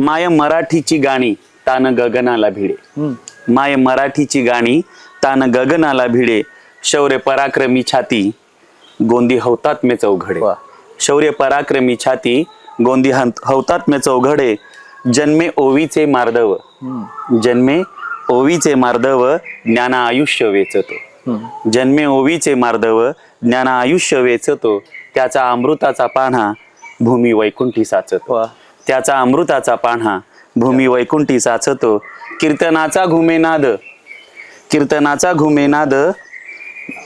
माय मराठीची गाणी तान गगनाला भिडे. माय मराठीची गाणी तान गगनाला भिडे शौर्य पराक्रमी छाती गोंदी हौतात्म्य चौघडे वा. शौर्य पराक्रमी छाती गोंदी हं- हौतात्म्य चौघडे जन्मे ओवीचे मार्दव. जन्मे ओवीचे मार्दव ज्ञाना आयुष्य वेचतो. जन्मे ओवीचे मार्दव ज्ञाना आयुष्य वेचतो त्याचा अमृताचा पान्हा भूमी वैकुंठी साचतो. त्याचा अमृताचा पान्हा भूमी वैकुंठी साचतो. कीर्तनाचा घुमेनाद कीर्तनाचा घुमेनाद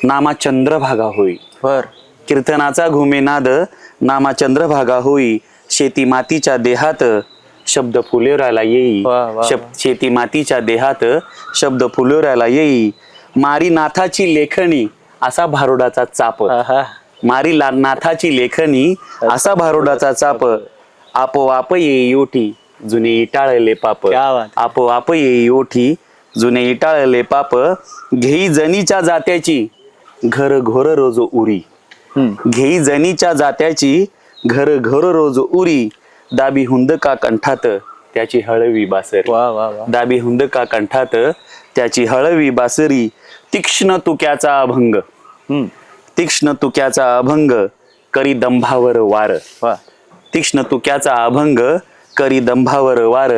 नामा चंद्रभागा होई. बर. कीर्तनाचा घुमेनाद नामा चंद्रभागा होई. शेती मातीच्या देहात शब्द फुलेराला येई. वा, वा, शब- शेती मातीच्या देहात शब्द फुलेराला येई. मारी नाथाची लेखणी असा भारुडाचा चाप. मारी नाथाची लेखणी असा भारुडाचा चाप. आपोआप येई ओठी जुने इटाळले पाप. क्या बात. आपोआप येई ओठी जुने इटाळले पाप. घेई जनीच्या जात्याची घर घोर रोज उरी. हम्म. घेई जनीच्या जात्याची घर घर रोज उरी. दाबी हुंदका कंठात त्याची हळवी बासरी. वा वा वा. दाबी हुंदका कंठात त्याची हळवी बासरी. तीक्ष्ण तुक्याचा अभंग. हम्म. तीक्ष्ण तुक्याचा अभंग. करी दंभावर वार. वा. तीक्ष्ण तुक्याचा अभंग करी दंभावर वार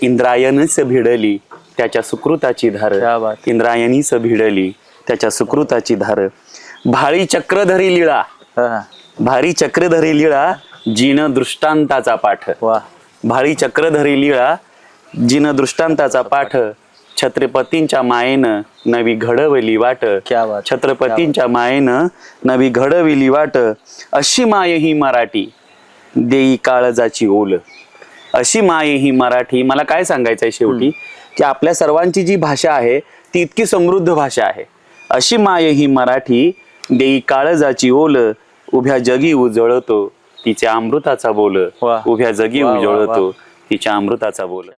इंद्रायणीच भिडली त्याच्या सुकृताची धार. इंद्रायणीच भिडली त्याच्या सुकृताची धार. भाळी चक्रधरी लीळा. भारी चक्रधरी लीळा जिन दृष्टांताचा पाठ. वा. भाळी चक्रधरी लीळा जिन दृष्टांताचा पाठ. छत्रपतींच्या मायेनं नवी घडवली वाट. छत्रपतींच्या मायेनं नवी घडविली वाट. अशी माय ही मराठी. देई काळजाची ओल. अशी माय ही मराठी. मला काय सांगायचंय शेवटी? की आपल्या सर्वांची जी भाषा आहे ती इतकी समृद्ध भाषा आहे. अशी माय ही मराठी देई काळजाची ओल उभ्या जगी उजळतो तिच्या अमृताचा बोल. उभ्या जगी. उजळतो तिच्या अमृताचा बोल.